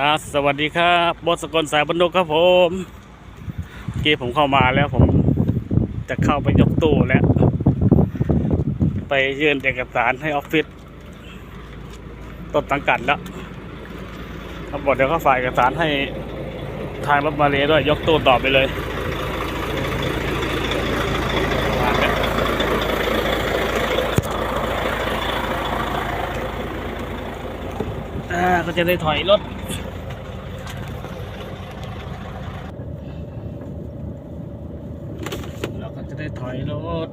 ครับสวัสดีครับบอสกลสายบรรทุกครับผมเมื่อกี้ผมเข้ามาแล้วผมจะเข้าไปยกตู้แล้ว ไปยื่นเอกสารให้ออฟฟิศต้นสังกัดแล้วเขาบอกเดี๋ยวเขาฝ่ายเอกสารให้ทางรถมาเลยด้วยยกตู้ต่อไปเลยก็จะได้ถอยรถ เราก็จะได้ถอยรถ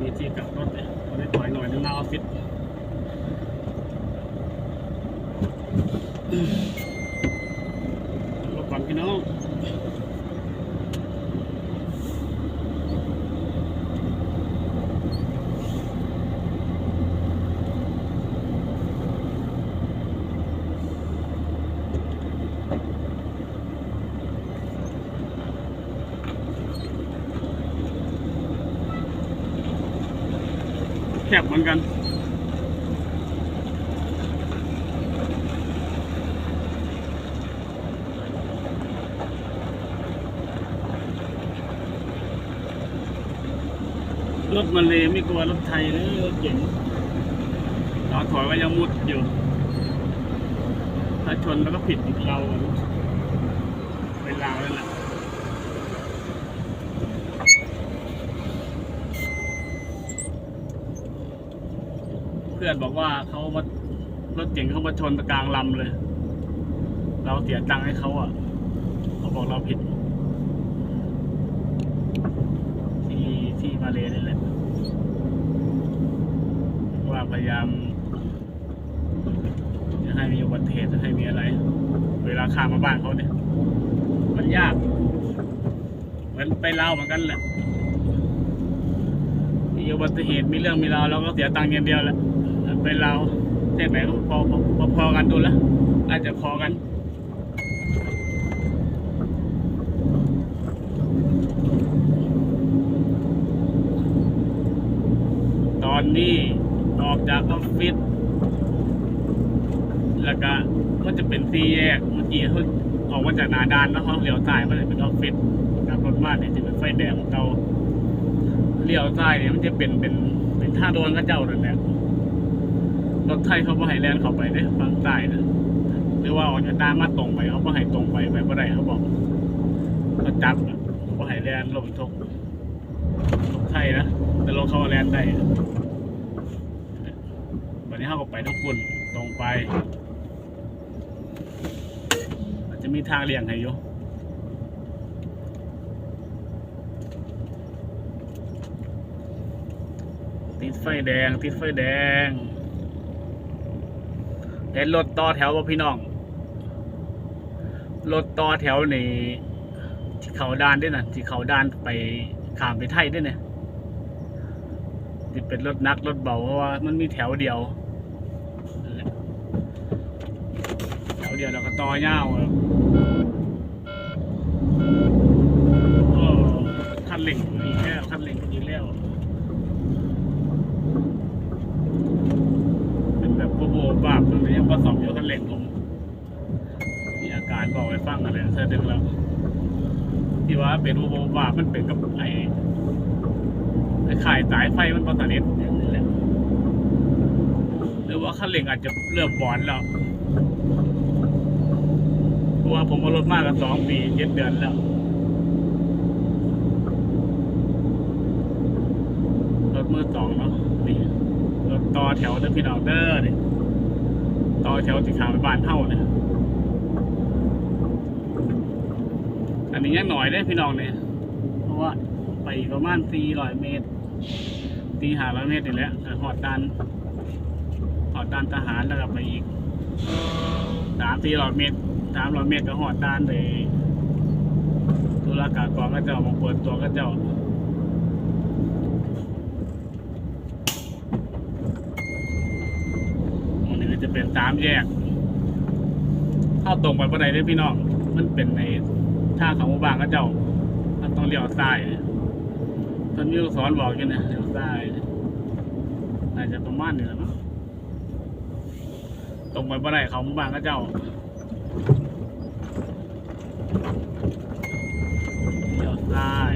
มีที่กลับรถเนี่ยเราได้ถอยห น่อยนึงหน้าออฟฟิศรถก่อนพี่น้อง แคบเหมือนกัน รถ มันเลยไม่กลัวรถไทยเลยรถเก๋งเราถอยไว้ยังมุดอยู่ ถ้าชนแล้วก็ผิดอีกเราเป็นเราแล้วแหละเพื่อนบอกว่าเขามารถเก๋งเขามาชนกลางลำเลย เราเสียตังค์ให้เขาอะเขาบอกเราผิด ที่ที่มาเลนี่แหละ พยายามจะให้มีอุบัติเหตุจะให้มีอะไร เวลาข้ามมาบ้านเขาเนี่ย มันยาก เหมือนไปเล่าวเหมือนกันแหละมีอุบัติเหตุมีเรื่องมีราวเราก็เสียตังค์อย่างเดียวแหละเป็นเราเท่ไหนก็พอพอพอพอกันดูล้วอาจจะพอกันตอนนี้ ออกจากออฟฟิศแล้วก็ก็จะเป็นซีแยกเมื่อกี้เขาออกมาจากนาดานแล้วเขาเลี้ยวซ้ายมันจะเป็นออฟฟิศกับรถมาเนี่ยจะเป็นไฟแดงเราเลี้ยวซ้ายเนี่ยมันจะเป็นเป็นเป็นท่าโดนก็เจ้านั่นแหละรถไทยเขาบ่ให้แลนเข้าไปเด้ฝั่งใต้นะหรือว่าออกจากด้านมาตรงไปเขาบ่ให้ตรงไปไปบ่ได้เขาบอกเขาจับอะบ่ให้แลนลมทกรถไทยนะแต่รถเขาแลนได้ เขาก็ไปทุกคนตรงไปอาจจะมีทางเลี่ยงให้อยู่ติดไฟแดง ติดไฟแดงเห็นรถต่อแถวบ่พี่น้อง รถต่อแถวนี่ที่เขาดานด้วยนะที่เขาดานไปข้ามไปไทยด้วยเนี่ยที่เป็นรถนักรถเบาเพราะว่ามันมีแถวเดียวนั่นแหละแถว เดียวแล้วก็ต่อยาวคันเร่งอีกแล้วคันเร่งอีกแล้วเป็นแบบโบโบบาบมันยังผสมอยู่กันเหล็กผมมีอาการบอกไปฟังอะไรเธอดึงแล้วที่ว่าเป็นโบโบบาบมันเป็นกับไอ้ไอข่ายสายไฟมันประสานอย่างนี้แหละหรือว่าคันเหล็กอาจจะเริ่มบอนแล้ว ราะว่าผมเอารถมากกันสองปีเจ็ดเดือนแล้วรถมือสองเนาะนี่รถต่อแถวเด้อพี่น้องเด้อนี่ต่อแถวสิขามไปบ้านเท่าเนี่ยอันนี้ยังหน่อยได้พี่น้องเนี่ยเพราะว่าไปประมาณสี่ร้อยเมตรตีหาร้อยเมตรนี่แหละแต่หอดดันหอดดันทหารแล้วก็ไปอีกสามสี่ร้อยเมตร สามร้อยเมตรก็หอดดันเลยตุลากากรก็เจ้ามาเปิดตัวก็เจ้าอันนี้ก็จะเป็นสามแยก เข้าตรงไปบันไดได้พี่น้อง มันเป็นในท่าเขาหมู่บ้านก็เจ้ามันต้องเลี้ยวซ้ายท่านมิวสอนบอกอยู่นะเลี้ยวซ้ายน่าจะประมาณนี้แหละเนาะตรงไปบ่ได้เขาหมู่บ้านก็เจ้าเลี้ยวซ้าย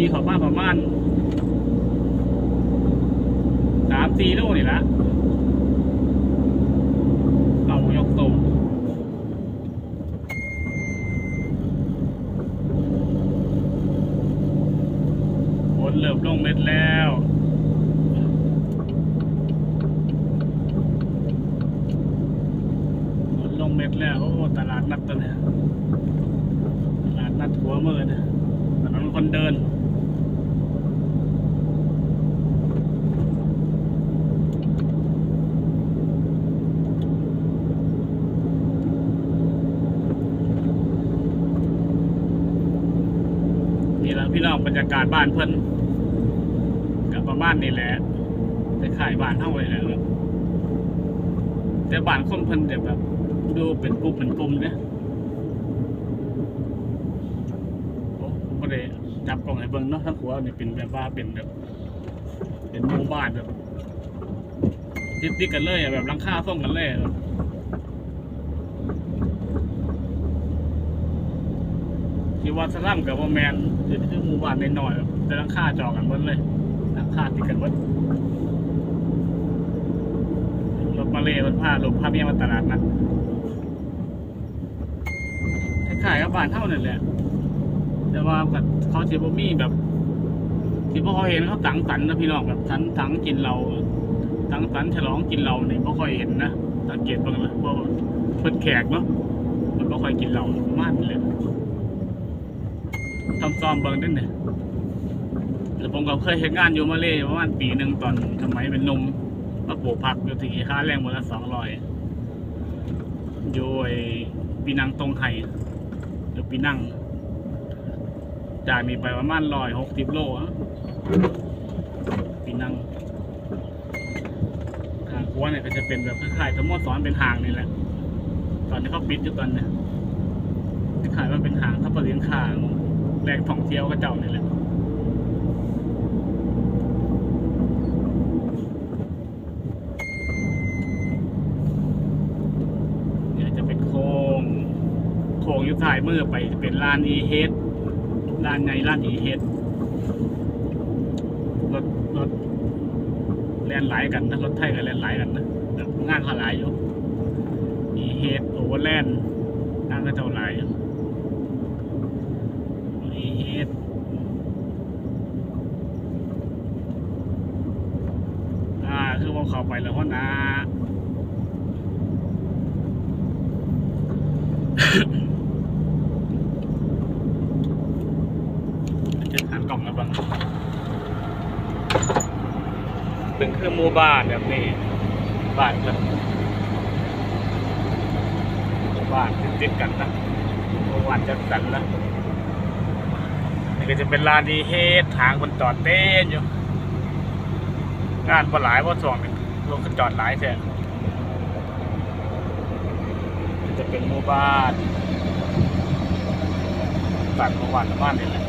ที่เขามาประมาณสามสี่โลนี่ละเรายกสูง ฝนเริ่มลงเม็ดแล้วฝนลงเม็ดแล้ว โอ้ ตลาดนัดตัวเนี่ยตลาดนัดหัวมือเนี่ยถนนคนเดิน นี่แหละพี่น้องบรรยากาศบ้านเพิ่นกับประมาณนี้แหละไปขายบ้านเท่าเลยแหละแต่บ้านคนเพิ่นจะแบบดูเป็นกลุ่มเป็นกลุ่มเนี่ยโอ้ไม่ได้จับกล่องให้เบิ่งเนาะทั้งหัวนี่เป็นแบบว่าเป็นแบบ เป็นหมู่บ้านแบบติดติดกันเลยแบบหลังคาส่งกันเลยแบบ ที่ว่าสลัมกับว่าแมนคือหมู่บ้านน้อยๆแบบแต่ลังคาจอกันหมดเลยลังคาติดกันหมดรถมาเลยรถผ้ารถผ้าเมียมาตลาดนัดคล้ายๆกับบ้านเท่านั่นแหละ แต่ว่ากับเขาจะบ่มีแบบที่พ่อเห็นเขาตังสรรค์นะพี่น้องแบบสันสังกินเราตังสรรค์ฉลองกินเราเนี่ยพ่ค่อยเห็นนะสังเกตบ้างละเพราะว่าเพิ่นแขกเนาะมันก็ค่อยกินเรามากเลย ทำซ้อมเบิ่งนั่นเนี่ยแต่ผมก็เคยเห็นงานอยู่มาเลยประมาณปีหนึ่งตอนสมัยเป็นนมมาปลูกผักอยู่ที่ค่าแรงวันละสองร้อยอยู่ไอ้ปีนังตรงไทยหรือปีนังจากนี้ไปประมาณร้อยหกสิบโลอะปีนังทางคัวเนี่ยก็จะเป็นแบบคล้ายๆสโมสรเป็นหางนี่แหละ ตอนนี้เขาปิดอยู่ตอนเนี่ยคล้ายมันเป็นหางถ้าปิดเลี้ยงขาง หล่งท่องเที่ยวก็เจ้านี่แหละเนี่ยจะเป็นโค้งโค้งยุทธายมือไปจะเป็นลานอีเฮดลานในลานอีเฮดรถรถแล่นไหลกันนะรถไทยกับแล่นไหลกันนะงานขาลายอยู่อีเฮดโอเวอร์แลนด์งานก็เจ้าหลอยู่อีเฮดอ่าคือว่าเขาไป แล้วว่านะจะหันกล่องแล้วบ้างเป็นคือหมู่บ้านแบบนี้ บ้านกันหมู่บ้านติดกันนะหมู่บ้านจัดสรรนะนี่ก็จะเป็นลานดีเฮดทางมันจอดเต้นอยู่งานบ่หลายบ่สองนี่ รถก็จอดหลายแท้จะเป็นหมู่บ้านตัดหมู่บ้านหมู่บ้านนี่แหละ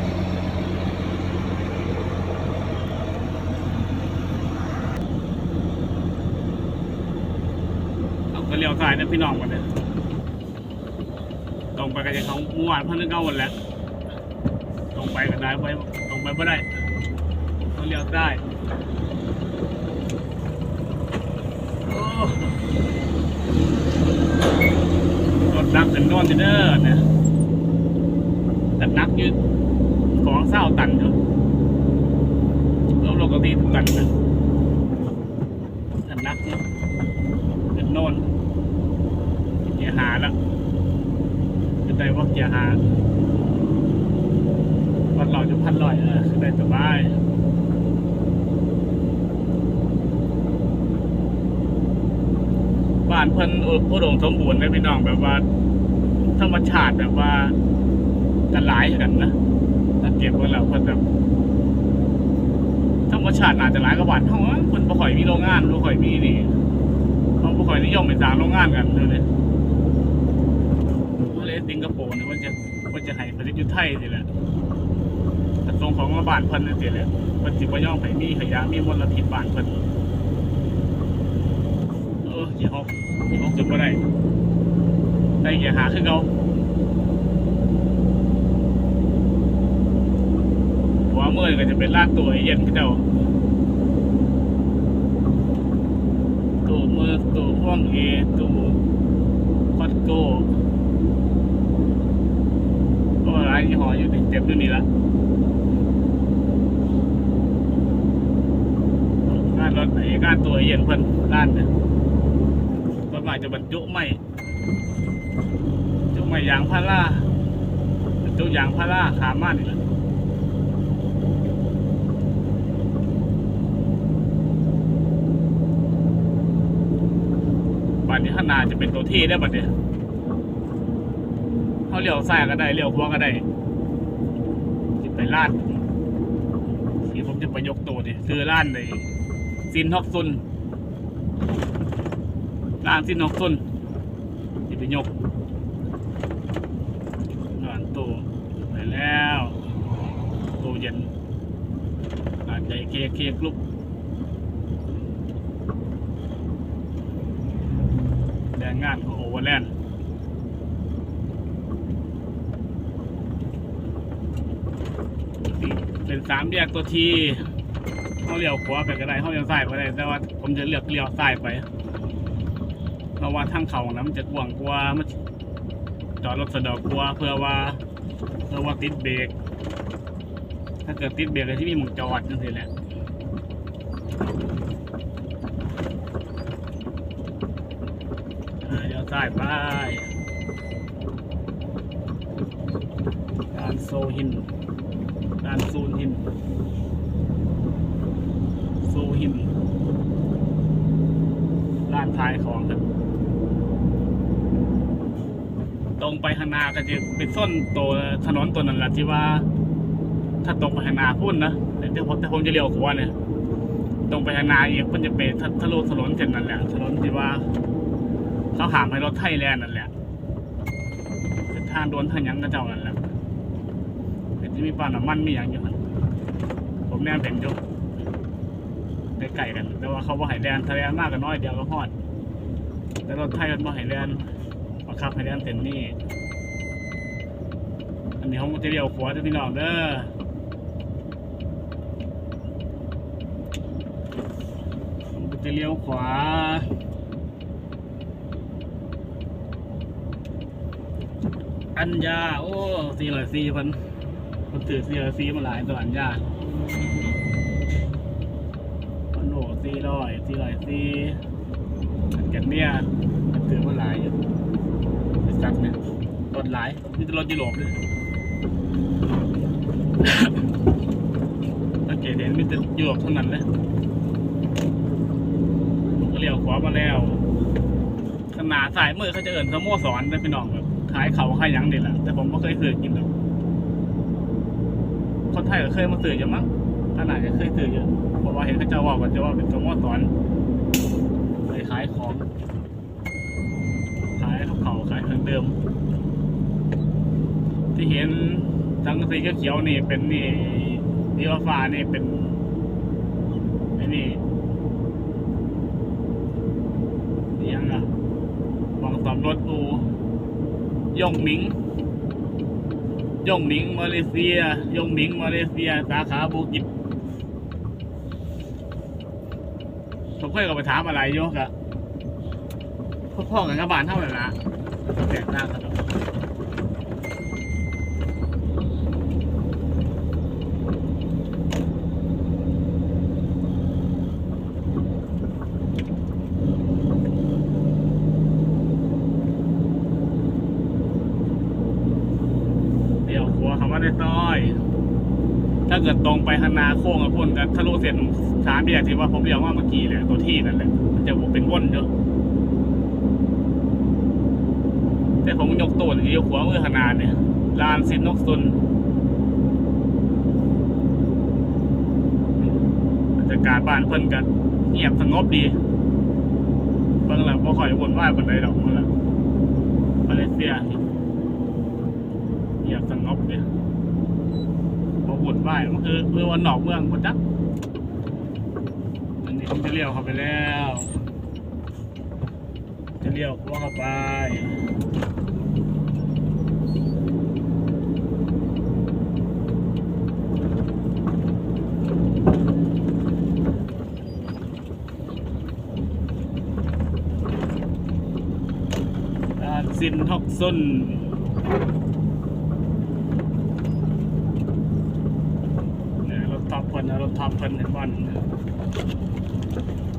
เอาก็เลี้ยวซ้ายนะพี่น้องกันเนี่ยตรงไปกันจะเขาเมื่อวานเพิ่งนึกเอาหมดแล้วตรงไปกันได้ไปตรงไปไม่ได้ต้องเลี้ยวซ้าย รถนักเป็นนอนเด้อเนี่ยแต่นักยืดของเศร้าตันอยู่เราปกติทุกกันนะแต่นักเนี่ยเป็นน่นเกียหาล้วจะได้ว่าเกียหาวันหล่อจะพันลอยเออคือได้สบายานเพิ่นอุดมสมบูรณ์เลยพี่น้องแบบว่าธรรมชาติแบบว่าจะหลายกันนะถ้าเก็บไว้แล้วเพิ่นแบบธรรมชาติอาจะหลายกว่าบ้านเท่านั้นเพิ่นบ่ค่อยมีโรงงานบ่ค่อยมีนี่เขาบ่ค่อยนิยมไปสร้างโรงงานกันเลยเนี่ยเลสิงคโปร์เนี่ยมันจะมันจะให้ผลิตอยู่ไทยนี่แหละแต่ตรงของมาบ้านเพิ่นนั่นสิแหละเพิ่นสิบ่ยอมให้มีขยะมีมลพิษบ้านเพิ่นเอออย่าฮอก อย่าฮอกจนบ่ได้ได้อย่าหาคือเก่าหัวมือก็จะเป็นลากตัวเย็นคือเจ้าตัวมือตัวห้องเอตัวคอดโก้ก็ร้านยี่ห้ออยู่นี่เจ็บอยู่นี่ละงานรถไอ้งานตัวเย็นเพิ่นร้านเนี่ย รถใหม่จะบรรจุไม่จุไม่ยางพาราบรรจุยางพาราขามานี่แหละบัดนี้ข้างหน้าจะเป็นตัวที่ได้บัดเนี่ยเขาเลี้ยวซ้ายก็ได้เลี้ยวขวาก็ได้สิไปลาดที่ผมจะไปยกตัวดิคือร้านในซินฮอกซุน ร้านซินอกซุนที่ไปยกร้านตู้ไปแล้วตู้เย็นร้านใหญ่เคเคกลุกแรงงานของโอเวอร์แลนด์เป็นสามแยกตัวทีเขาเลี้ยวขวาไปก็ได้เขาเลี้ยวซ้ายไปก็ได้แต่ว่าผมจะเลือกเลี้ยวซ้ายไป เพราะว่าทางเขานะมันจะกว้างกว่ามันจอดรถสะดวกกว่าเพื่อว่าเพื่อว่าติดเบรกถ้าเกิดติดเบรกก็ที่มีหมุนจอดนั่นสิแหละเลี้ยวซ้ายไปการโซหินด้านซูนหินโซหินานท้ายของครับตรงไปข้างหน้าก็จะเป็นส้นตัวถนนตัวนั้นแหละที่ว่า ถ้าตรงไปข้างหน้าพุ่นนะแต่ถ้าผมแต่ผมจะเลี้ยวขวาเนี่ยตรงไปข้างหน้าอีกมันจะเป็นทะลุถนนเช่นนั้นแหละถนนที่ว่า เขาหามให้รถไทยแลนด์นั่นแหละเป็นทางโดนทางยังกระเจ้านั่นแหละเป็นที่มีปลาน้ำมันมีอย่างอยู่มันผมแน่เป็นอยู่ ได้ไก่กัน แต่ว่าเขาบ่ให้แดนทะเลมากกันน้อยเดียวก็ฮอด แต่รถไทยมันบ่ให้แดนบังคับให้แดนเต็มนี่อันนี้ผมก็จะเลี้ยวขวาเด้อพี่น้องเด้อผมก็จะเลี้ยวขวาอัญญาโอ้สี่ร้อยสี่พันมันถือซีซีมาหลายตัวอันยา ดีร้อยซีร้อยซีอันแกันเนี่ยมันถือมาหลายอยู่ไอ้สักเนี่ยรถหลายนี่จะรถยุโรปเลยสังเกตเห็นมีแต่ยุโรปเท่านั้นเลยผมก็เลี้ยวขวามาแล้วขนาดสายมือเขาจะเอิ่นสโมสรได้พี่น้องแบบขายเขาขายยังนี่แหละแต่ผมไม่เคยซื้อกินหรอกคนไทยก็เคยมาสื่ออยู่มั้งขนาดจะเคยสื่ออยู่ ราะว่าเห็นเขาจ้าว่ากันจะว่าเป็นสโมสรไปขายของ ขายข้าเขาขายเครื่องเดิม ที่เห็นทั้งสีเขียวๆนี่เป็นนี่ดีว่าฟ้านี่เป็นไอ้นี่นี่ยังอะวางสอมรถอูยงหมิงยงหมิงมาเลเซียยงหมิงมาเลเซีย สาขาบูกิจ ค่อยกับไปถามอะไรโยกอะพ่อๆกันกับบ้านเท่าไหร่ละแตกต่างกันหรอกเดี๋ยวครัวคำว่าในซอย ถ้าเกิดตรงไปฮานาโค้งกับพ่นกันทะลุเส้นสามแยกที่ว่าผมเรียกว่าเมื่อกี้แหละตัวที่นั่นแหละมันจะเป็นว่นเยอะแต่ผมยกตัวที่ยกหัวเมื่อฮนาเนี่ยลานซินนกซุนบรรยากาศบ้านเพิ่นกันเงียบสงบดีบิ่งแล้วบ่ค่อยวุ่นว่ายปานใดดอกมันละมาเลเซียเงียบส บ้านมันคือเมืองวันนอกเมืองคนจักอันนี้ผมจะเลี้ยวเข้าไปแล้ว จะเลี้ยวเข้าไปร้านซินทอกซุนเนี่ยรถท็อปเพิ่นนะรถท็อปเพิ่นเห็นบอล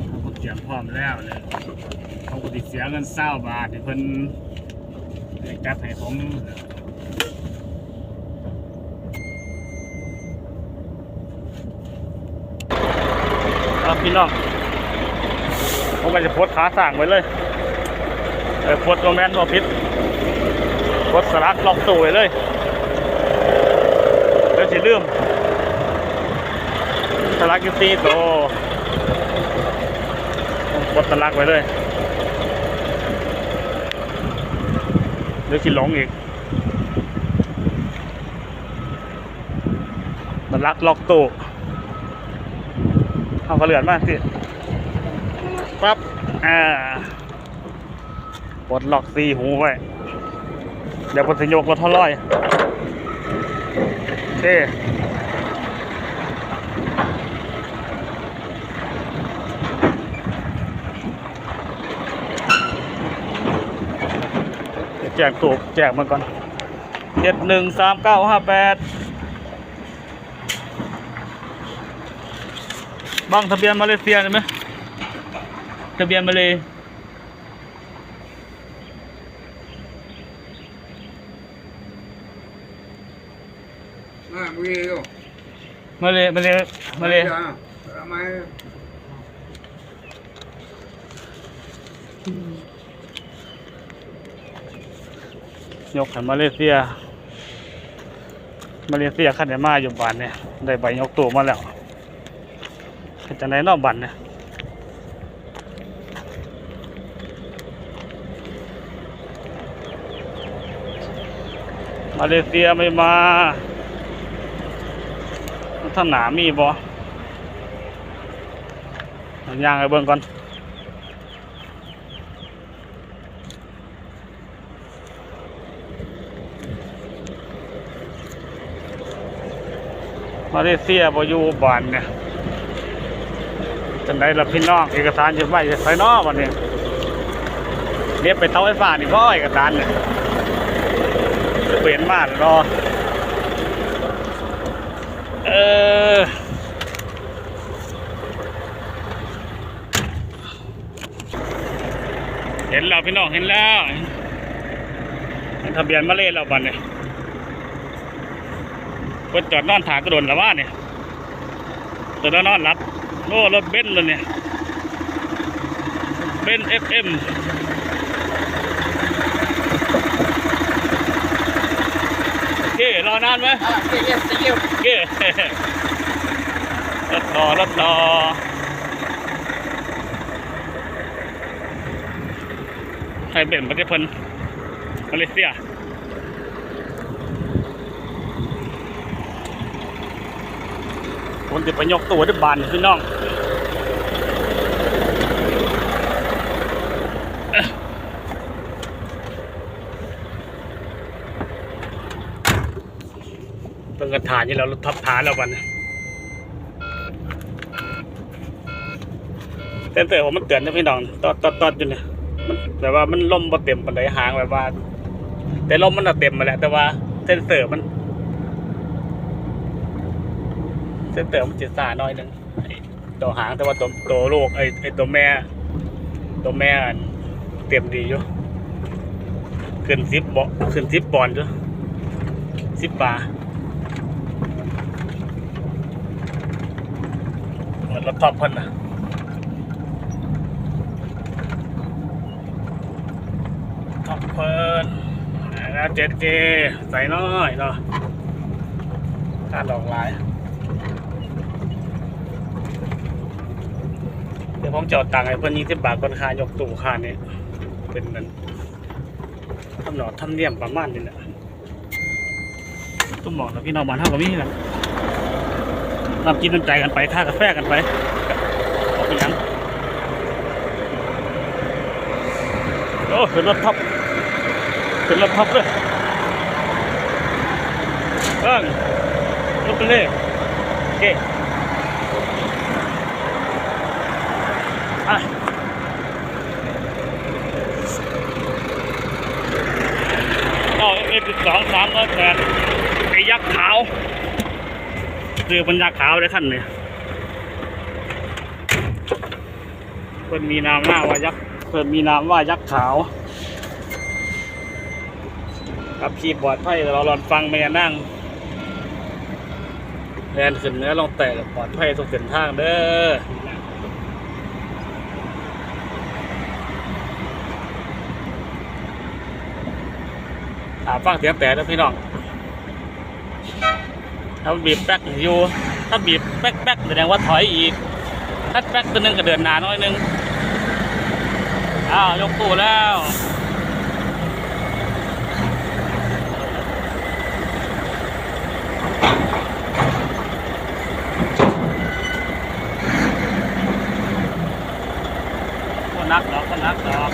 เขาก็เต พร้อมแล้วเนี่ยเขาก็ติเสียเงินเศร้าบาทเนี่เพิ่นจัดให้ผมครับพี่น้องผมก็จะโพสขาสั่งไว้เลยโพสต์โรแมนต์บอพิษโพสสลักล็อกตัวไว้เลยเดี๋ยวสิลืมสลักยูซีโต วโพสต์สลักไว้เลยเดี๋ยวสิหลงอีกสลักล็อกตัวเอากระเหลือนมากสิปั๊บอ่าปลดล็อกซีหูไว้ เดี๋ยวผมจะยกรถเท่าร้อยเคเดี๋ จกตัวแจกมันก่อนเจ็ดหนึ่งสามเก้าห้าแปดบังทะเบียนมาเลเซียใช่ไหมทะเบียนมาเลย Ah, begitu. มาเลยมาเลยมาเล ยกขันมาเลเซีย มาเลเซียขันได้มาอยู่บ้านเนี่ยได้ใบยกตัวมาแล้วเฮ็ดจังไดนอกบ้านเนี่ยมาเลเซียไม่มาท่านหนามีบ่เอย่างไปเบิ่งก่อน มาเลเซียบอยู่บ้านเนี่ยจังไดล่ะพี่น้องเอกสารจะไว้ไฟนอกวันนี้เรียบไปเตาไฟฟ้านี่ก็เอกสารเนี่ยเปลี่ยนมากรอเออเห็นแล้วพี่น้องเห็นแล้วทะเบียนมาเลแล้วบันเนี่ย เพิ่นจอดนอนถากระโดนล้วว่าเนี่ยจอดแล้วนอนรับโอ้รถเบนซ์เลยเนี่ยเบนเอฟเอ็มเก้รอนานไหม Ah, okay, yes, thank you. เก้รถรอรถรอให้เบนประเทศเพิ่นมาเลเซีย คนจะไปยกตัวด้วยบานพี่น้องเอ้อเป็นกระถานี่เรารถทับฐานแล้วบันเต้นเตอร์ผมมันเตือนนะพี่น้องตอดตอดตอดอยู่เนี่ยมันแต่ว่ามันลมบ่เต็มปันไดหางแบบว่า แต่ลมมันน่ะเต็มมาแหละแต่ว่าเส้นเสอร์มัน เส้นเติมมันจะซาน้อยหนึงตัวหางแต่ว่าตัวตัวลูกไอ้ไอ้ตัวแม่ ตัวแม่เต็มดีอยู่ขึ้นซิปบอขึ้นซิปบอลอยู่ซิปปลาเหมือนรถท็อปเพิ่นนะท็อปเพิ่นแล้วเจเจใส่น้อยเนาะการดอกลาย เดี๋ยว ผมจอาตังค์ให้เพื่อนยี่สิบบาทคนคายกตู้ค่านี้เป็นนั้นทำหนอทำเนียมประมาณนี้แหละตุ้มบอกนะพี่น้องบ้านเท่ากับนี่แหละน้ำกินน้ำใจกันไปค่ากาแฟกันไปเอาไปยังโอ้เป็นรถท็อปเป็นรถท็อปเลยเอิ้งรถไปเลยโอเคอะ ก็เอสองสามร้อยแปดไอ้ยักษ์ขาวคือมันยักขาวได้ขั้นเนี่ยเพิ่นมีนามว่าว่ายักษ์เพิ่นมีนามว่ายักษ์ขาวขับขี่ปอดภัยแต่เราลอนฟังแม่นั่งแลนขึ้นเนื้อลองแต่ปลอดภัยทุกเส้นทางเด้อถาม ฟังเสียงแต่นะพี่น้องถ้าบีบแป๊กอยู่ ถ้าบีบแป๊กแป๊กแสดงว่าถอยอีกถ้าแป๊กตัวนึงก็เดินหนาน้อยนึง อ้าวยกตู้แล้ว ก็นักดอกก็นักดอก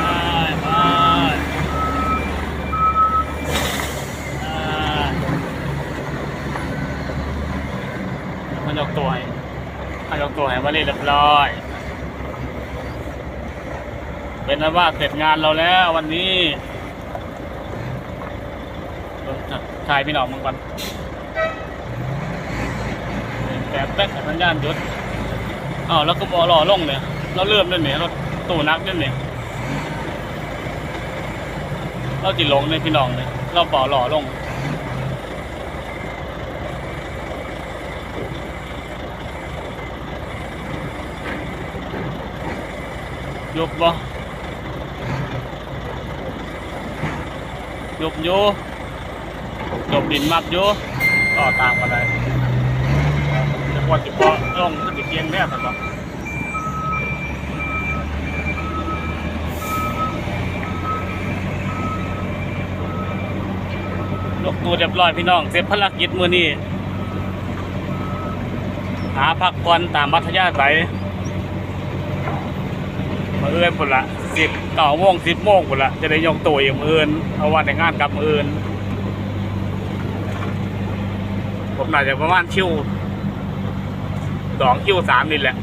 ไปไปอ่ามันยกตัวให้มันยกตัวให้มาเรียบร้อย เป็นนั้น ว่าเสร็จงานเราแล้ววันนี้ถ่ายพี่น้องมึงก่อนแต่แป๊กสัญญาณยุดอ้าวแล้วก็บอรอลงเนี่ยเราเริ่มด้วยเนี่ยรถตู้นักด้วยเนี่ยเราจิลงเลยพี่น้องเลยเราเป่าหล่อลงยกบ่ ยกโยยกดินมักโยก็ตามกันได้จะปวดจิบบ่ลงก็จะเกียงแน่สับ่ยกตัวเรียบร้อยพี่น้อง เสร็จภารกิจมื้อนี้ หาพักผ่อนตามมัธยาศัยมาเอื้อนพุ่นละ สิบเก้าโมงสิบโมงพุ่นละจะได้ยกตัวอีกมืออื่นเอาวันแต่งานกับมืออื่น ผมน่าจะประมาณคิวสองคิวสามนี่แหละ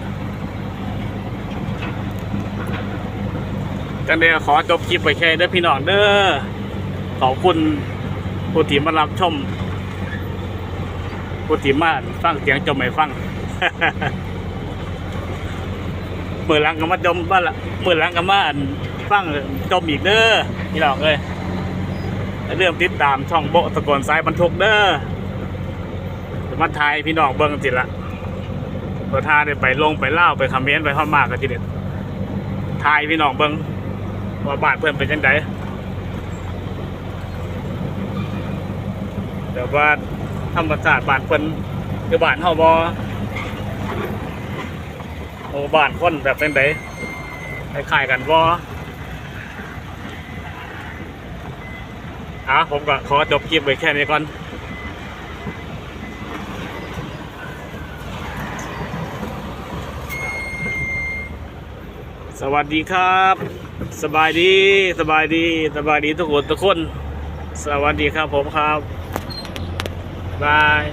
จังเดียวขอจบคลิปไปแค่เด้อพี่น้องเด้อขอบคุณผู้ที่มารับชมผู้ที่มาฟังเสียงจมไม่ฟัง ปิดหลังก็มาจมบ้านละเปิดหลังก็มาอั่นฟังจมอีกเด้อพี่น้องเอ้ยเริ่มติดตามช่องโบตะโกนสายบรรทุกเด้อะมาไทยพี่น้องเบิ้งจิตละปิดทาได้ไปลงไปเล่าไปคอมเมนต์ไปข้ามากกันทีเด็ดทายพี่น้องเบิ้งว่าบ้านเพื่อนเป็นยังไงเดี๋ยวว่าธรรมศาสตร์บ้านเพื่อนคือบ้านเฮาบ่ โอ้บ้านคนแบบเป็นไดคล้ายๆกันบ่อะผมก็ขอจบคลิปไว้แค่นี้ก่อนสวัสดีครับ สบายดีสบายดีสบายดีทุกคนทุกคน สวัสดีครับผมครับบาย